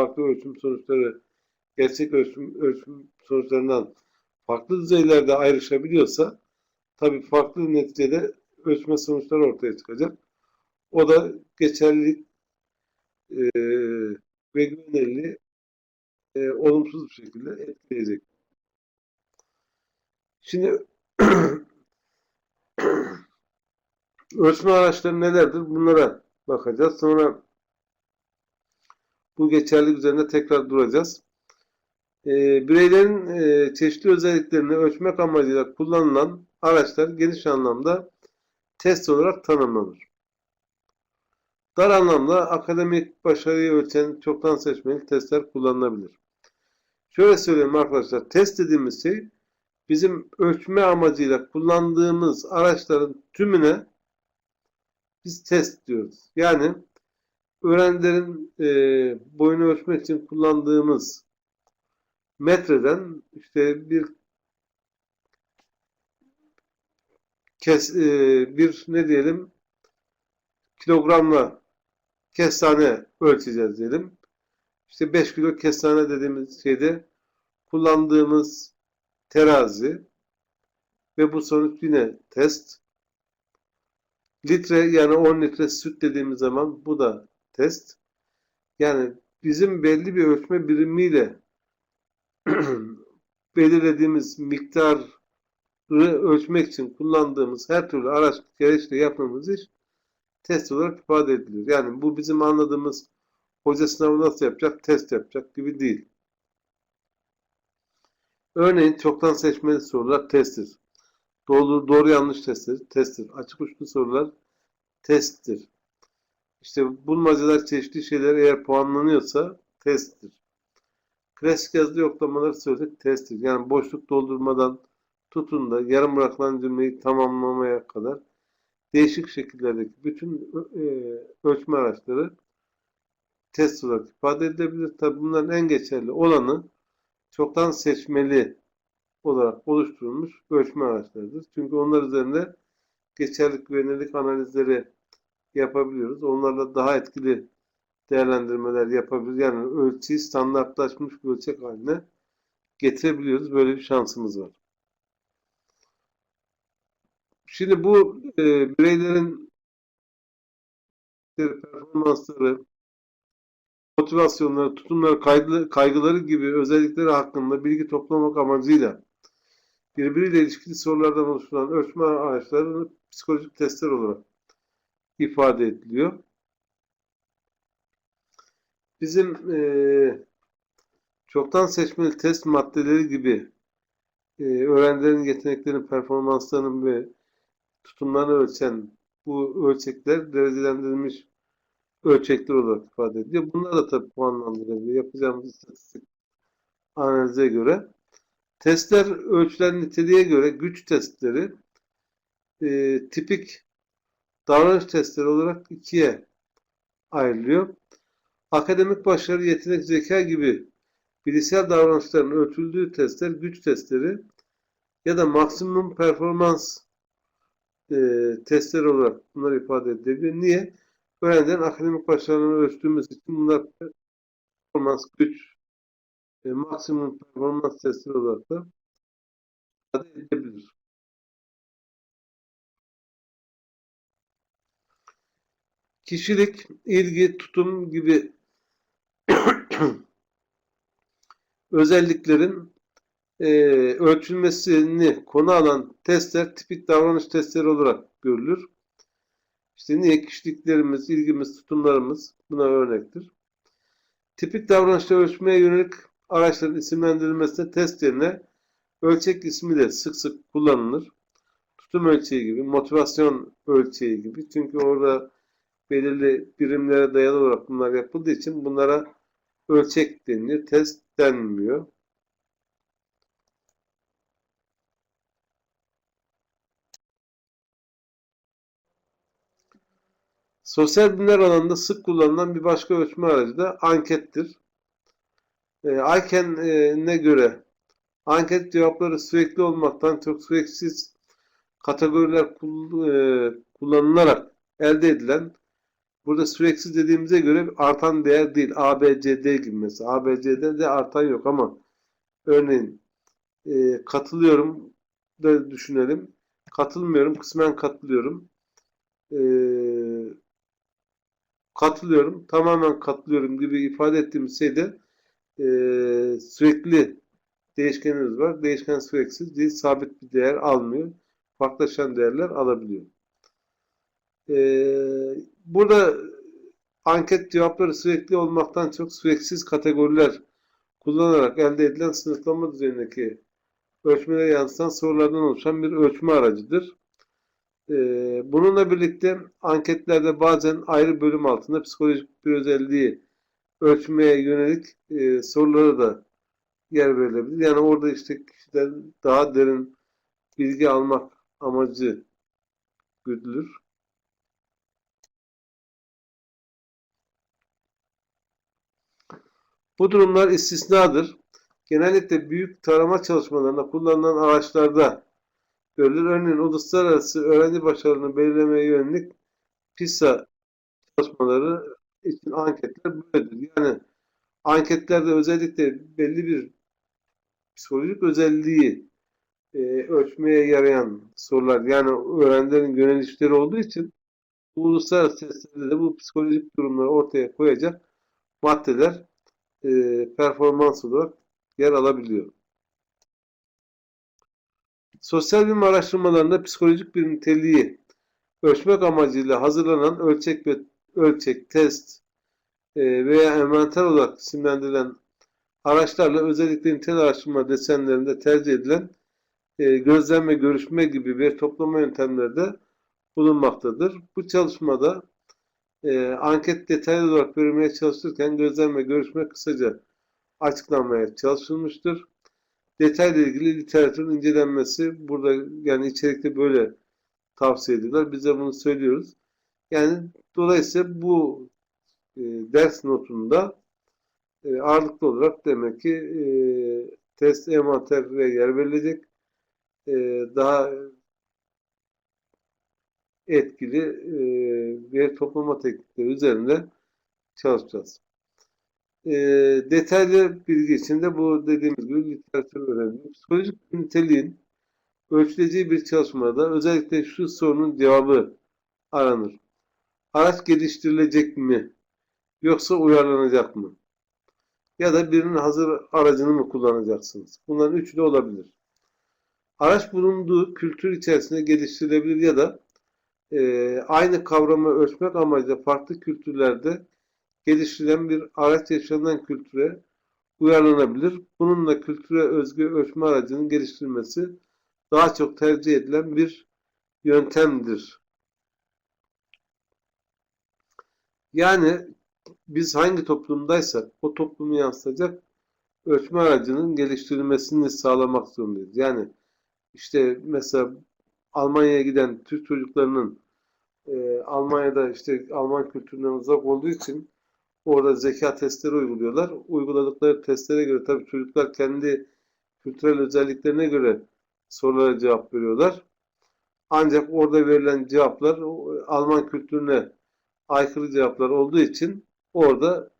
farklı ölçüm sonuçları gerçek ölçüm, ölçüm sonuçlarından farklı düzeylerde ayrışabiliyorsa tabii farklı neticede ölçme sonuçları ortaya çıkacak. O da geçerlilik e, ve güvenilirliği e, olumsuz bir şekilde etkileyecek. Şimdi ölçme araçları nelerdir? Bunlara bakacağız. Sonra bu geçerlilik üzerinde tekrar duracağız. E, bireylerin e, çeşitli özelliklerini ölçmek amacıyla kullanılan araçlar geniş anlamda test olarak tanımlanır. Dar anlamda akademik başarıyı ölçen çoktan seçmeli testler kullanılabilir. Şöyle söyleyeyim arkadaşlar, test dediğimiz şey bizim ölçme amacıyla kullandığımız araçların tümüne biz test diyoruz. Yani öğrencilerin e, boyunu ölçmek için kullandığımız metreden işte bir kes e, bir ne diyelim kilogramla kestane ölçeceğiz diyelim. İşte 5 kilo kestane dediğimiz şeyde kullandığımız terazi ve bu sonuç yine test. Litre yani 10 litre süt dediğimiz zaman bu da test. Yani bizim belli bir ölçme birimiyle belirlediğimiz miktarı ölçmek için kullandığımız her türlü araç gereçle yaptığımız iş test olarak ifade edilir. Yani bu bizim anladığımız hoca sınavı nasıl yapacak, test yapacak gibi değil. Örneğin çoktan seçmeli sorular testtir. Doğru, doğru yanlış testtir. Testtir. Açık uçlu sorular testtir. İşte bulmacalar çeşitli şeyler eğer puanlanıyorsa testtir. Klasik yazılı yoklamaları söyledik testtir. Yani boşluk doldurmadan tutun da yarım bırakılan cümleyi tamamlamaya kadar değişik şekillerdeki bütün e, ölçme araçları test olarak ifade edilebilir. Tabi bunların en geçerli olanı çoktan seçmeli olarak oluşturulmuş ölçme araçlarıdır. Çünkü onlar üzerinde geçerlilik güvenilirlik analizleri yapabiliyoruz. Onlarla daha etkili değerlendirmeler yapabiliriz. Yani ölçüyü standartlaşmış bir ölçek haline getirebiliyoruz. Böyle bir şansımız var. Şimdi bu e, bireylerin performansları, motivasyonları, tutumları, kaygıları, gibi özellikleri hakkında bilgi toplamak amacıyla birbiriyle ilişkili sorulardan oluşturulan ölçme araçları psikolojik testler olarak ifade ediliyor. Bizim e, çoktan seçmeli test maddeleri gibi e, öğrencilerin yeteneklerinin, performanslarının ve tutumlarını ölçen bu ölçekler derecelendirilmiş ölçekler olarak ifade ediliyor. Bunlar da tabii puanlandırılıyor. Yapacağımız istatistik analize göre. Testler ölçülen niteliğe göre güç testleri e, tipik davranış testleri olarak ikiye ayrılıyor. Akademik başarı, yetenek, zeka gibi bilişsel davranışların ölçüldüğü testler güç testleri ya da maksimum performans e, testleri olarak bunlar ifade edilebilir. Niye? Öğrencilerin akademik başarılarını ölçtüğümüz için bunlar performans, güç, e, maksimum performans testleri olarak da ifade edilebilir. Kişilik, ilgi, tutum gibi özelliklerin e, ölçülmesini konu alan testler tipik davranış testleri olarak görülür. İşte niye kişiliklerimiz, ilgimiz, tutumlarımız buna örnektir. Tipik davranışları ölçmeye yönelik araçların isimlendirilmesinde test yerine ölçek ismi de sık sık kullanılır. Tutum ölçeği gibi, motivasyon ölçeği gibi. Çünkü orada belirli birimlere dayalı olarak bunlar yapıldığı için bunlara ölçek deniliyor, test denmiyor. Sosyal bilimler alanında sık kullanılan bir başka ölçme aracı da ankettir. E, Ayken'e göre anket cevapları sürekli olmaktan çok süreksiz kategoriler e, kullanılarak elde edilen Burada süreksiz dediğimize göre artan değer değil. A, B, C, D gibi mesela. A, B, C, D de artan yok ama örneğin e, katılıyorum da düşünelim. Katılmıyorum. Kısmen katılıyorum. E, katılıyorum. Tamamen katılıyorum gibi ifade ettiğimiz şeyde e, sürekli değişkenimiz var. Değişken süreksiz değil. Sabit bir değer almıyor. Farklılaşan değerler alabiliyor. Ee, burada anket cevapları sürekli olmaktan çok süreksiz kategoriler kullanarak elde edilen sınıflama düzeyindeki ölçmelere yansıtan sorulardan oluşan bir ölçme aracıdır. Ee, bununla birlikte anketlerde bazen ayrı bölüm altında psikolojik bir özelliği ölçmeye yönelik e, sorulara da yer verilebilir. Yani orada işte kişiden daha derin bilgi almak amacı güdülür. Bu durumlar istisnadır. Genellikle büyük tarama çalışmalarında kullanılan araçlarda görülür. Örneğin uluslararası öğrenci başarılarını belirlemeye yönelik PISA çalışmaları için anketler böyledir. Yani anketlerde özellikle belli bir psikolojik özelliği e, ölçmeye yarayan sorular yani öğrencilerin yönelişleri olduğu için uluslararası testlerde de bu psikolojik durumları ortaya koyacak maddeler e, performans olarak yer alabiliyor. Sosyal bilim araştırmalarında psikolojik bir niteliği ölçmek amacıyla hazırlanan ölçek ve ölçek, test e, veya envanter olarak isimlendirilen araçlarla özellikle nitel araştırma desenlerinde tercih edilen e, gözlem ve görüşme gibi bir toplama yöntemleri de bulunmaktadır. Bu çalışmada e, anket detaylı olarak verilmeye çalışırken gözlem ve görüşme kısaca açıklanmaya çalışılmıştır. Detayla ilgili literatürün incelenmesi burada yani içerikte böyle tavsiye ediyorlar. Biz de bunu söylüyoruz. Yani dolayısıyla bu e, ders notunda e, ağırlıklı olarak demek ki e, test envanterine yer verilecek. E, daha etkili e, veri toplama teknikleri üzerinde çalışacağız. E, detaylı bilgi için bu dediğimiz gibi literatür önemli. Psikolojik niteliğin ölçüleceği bir çalışmada özellikle şu sorunun cevabı aranır. Araç geliştirilecek mi? Yoksa uyarlanacak mı? Ya da birinin hazır aracını mı kullanacaksınız? Bunların üçü de olabilir. Araç bulunduğu kültür içerisinde geliştirilebilir ya da e, aynı kavramı ölçmek amacıyla farklı kültürlerde geliştirilen bir araç yaşanan kültüre uyarlanabilir. Bununla kültüre özgü ölçme aracının geliştirilmesi daha çok tercih edilen bir yöntemdir. Yani biz hangi toplumdaysak o toplumu yansıtacak ölçme aracının geliştirilmesini sağlamak zorundayız. Yani işte mesela Almanya'ya giden Türk çocuklarının e, Almanya'da işte Alman kültüründen uzak olduğu için orada zeka testleri uyguluyorlar. Uyguladıkları testlere göre tabii çocuklar kendi kültürel özelliklerine göre sorulara cevap veriyorlar. Ancak orada verilen cevaplar Alman kültürüne aykırı cevaplar olduğu için orada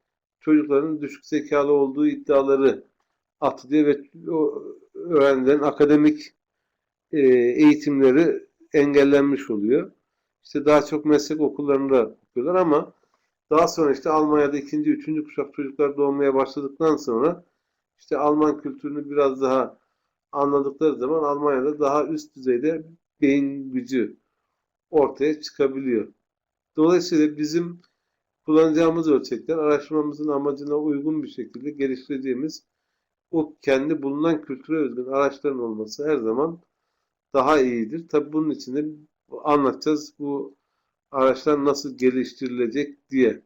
çocukların düşük zekalı olduğu iddiaları atılıyor ve öğrencilerin akademik e, eğitimleri engellenmiş oluyor. İşte daha çok meslek okullarında okuyorlar ama daha sonra işte Almanya'da ikinci, üçüncü kuşak çocuklar doğmaya başladıktan sonra işte Alman kültürünü biraz daha anladıkları zaman Almanya'da daha üst düzeyde beyin gücü ortaya çıkabiliyor. Dolayısıyla bizim kullanacağımız ölçekler araştırmamızın amacına uygun bir şekilde geliştireceğimiz o kendi bulunan kültüre özgün araçların olması her zaman daha iyidir. Tabi bunun için de anlatacağız bu araçlar nasıl geliştirilecek diye.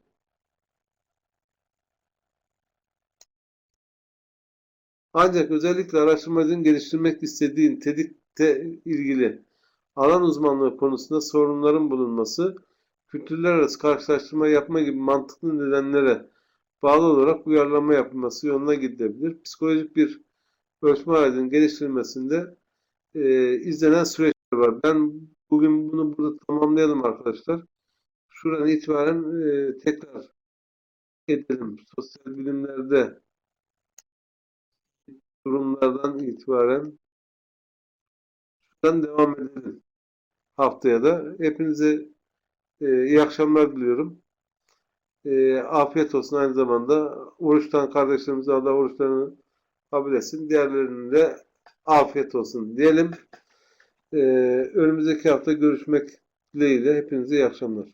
Ancak özellikle araştırmacının geliştirmek istediğin tedikte ilgili alan uzmanlığı konusunda sorunların bulunması, kültürler arası karşılaştırma yapma gibi mantıklı nedenlere bağlı olarak uyarlama yapılması yoluna gidebilir. Psikolojik bir ölçme aracının geliştirilmesinde e, izlenen süreçler var. Ben bugün bunu burada tamamlayalım arkadaşlar. şuradan itibaren e, tekrar edelim. Sosyal bilimlerde durumlardan itibaren şuradan devam edelim. Haftaya da. Hepinize e, iyi akşamlar diliyorum. E, afiyet olsun aynı zamanda. Oruçtan kardeşlerimize Allah oruçlarını kabul etsin. Diğerlerine de afiyet olsun diyelim. E, önümüzdeki hafta görüşmek dileğiyle. Hepinize iyi akşamlar.